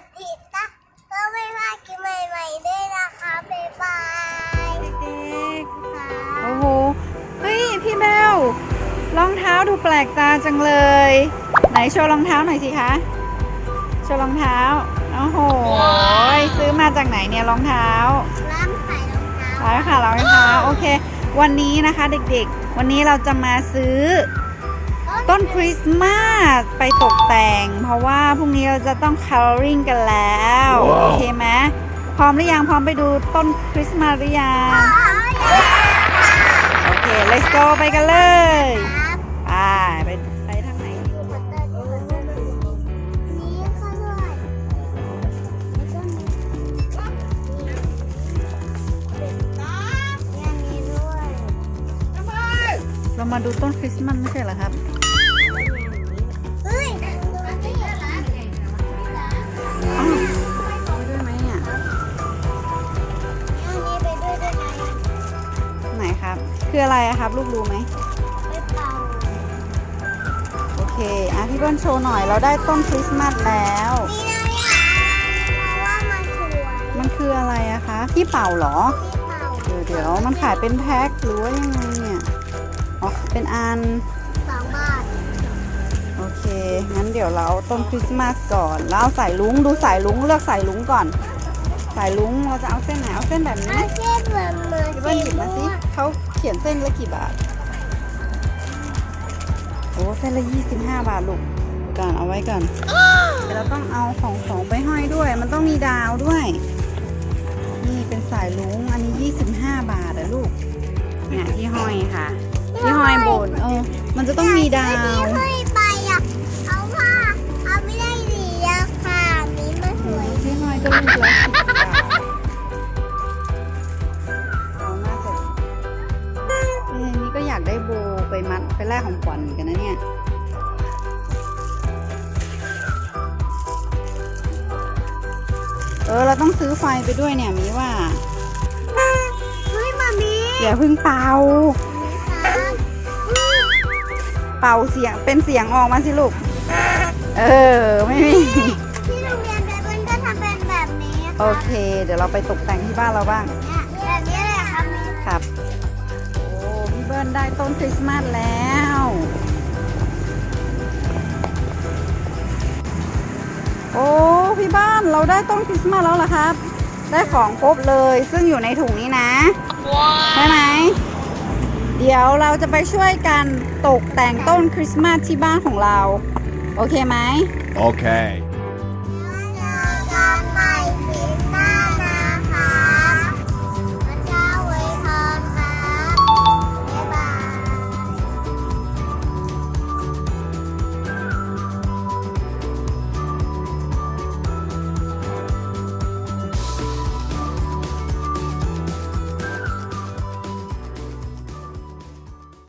ดติดตามก็ไม่พลาดคลิปใหม่ๆด้วยนะคะบ๊ายบายเด็กค่ะๆโอ้โหเฮ้ยพี่เบลรองเท้าดูแปลกตาจังเลย ไหนโชว์รองเท้าหน่อยสิคะโชว์รองเท้าโอ้โหซื้อมาจากไหนเนี่ยรองเท้าร้านขายรองเท้าร้านค่ะรองเท้าโอเค วันนี้นะคะเด็กๆ วันนี้เราจะมาซื้อ ต้นคริสต์มาสไปตกแต่ง เพราะว่าพรุ่งนี้เราจะต้อง coloring กันแล้วว้าวโอเคไหมพร้อมหรือยังพร้อมไปดูต้นคริสต์มาสหรือยังโอเค let's go ไปกันเลยครับไปไปไปทางไหนดีนี่ก็ด้วยแล้วก็มีอันนี้ด้วยเรามาดูต้นคริสต์มาสไม่ใช่เหรอครับ ครับคืออะไรอะครับ ลูกรู้ไหมไปเป่าโอเคอะพี่เบิ้ลโชว์หน่อยเราได้ต้นคริสต์มาสแล้ว นี่นะเนี่ยเพราะว่ามันสวยมันคืออะไรอะคะที่เป่าเหรอ ที่เป่าเดี๋ยวเดี๋ยวมันขายเป็นแพ็คหรือว่ายังไงเนี่ยอ๋อเป็นอัน สองบาทโอเค งั้นเดี๋ยวเราเอาต้นคริสต์มาสก่อน แล้วเอาสายลุงดูสายลุงเลือกสายลุงก่อน สายลุงเราจะเอาเส้นไหน เอาเส้นแบบนี้อาเช่เหมือนเหมื อนพี่เบิ้ลหยิบมาสิเขาเขียนเส้นละกี่บาท โอ้เส้นละ25บาทลูกก่อนเอาไว้ก่อนเดี๋ยวเราต้องเอาของของไปห้อยด้วย มันต้องมีดาวด้วย นี่เป็นสายลุงอันนี้25บาทอะลูก เนี่ยที่ห้อยค่ะ ที่ห้อยบนเออ มันจะต้องมีดาวที่ให้ไปอะเอาว่าเอาไม่ได้ดีอะค่ะนี่มันสอืวมยที่ห้อยก็ลูกล โบไปมัดไปแลกของขวัญเหมือนกันนะเนี่ยเออเราต้องซื้อไฟไปด้วยเนี่ยมีว่าเฮ้ยมามีอย่าเพึ่งเป่าครับเป่าเสียงเป็นเสียงออกมาสิลูก เออไม่มีที่โรงเรียนเบเบิลก็ทำเป็นแบบนี้โอเค เดี๋ยวเราไปตกแต่งที่บ้านเราบ้างเนี่ยแบบนี้แหละครับมีครับโอ้พี่ เบิ้ลได้ต้นคริสต์มาสแล้ว โอ้ พี่บ้านเราได้ต้นคริสต์มาสแล้วเหรอครับ ได้ของครบเลยซึ่งอยู่ในถุงนี้นะ ใช่ไหม เดี๋ยวเราจะไปช่วยกันตกแต่งต้นคริสต์มาสที่บ้านของเรา โอเคไหม Okay.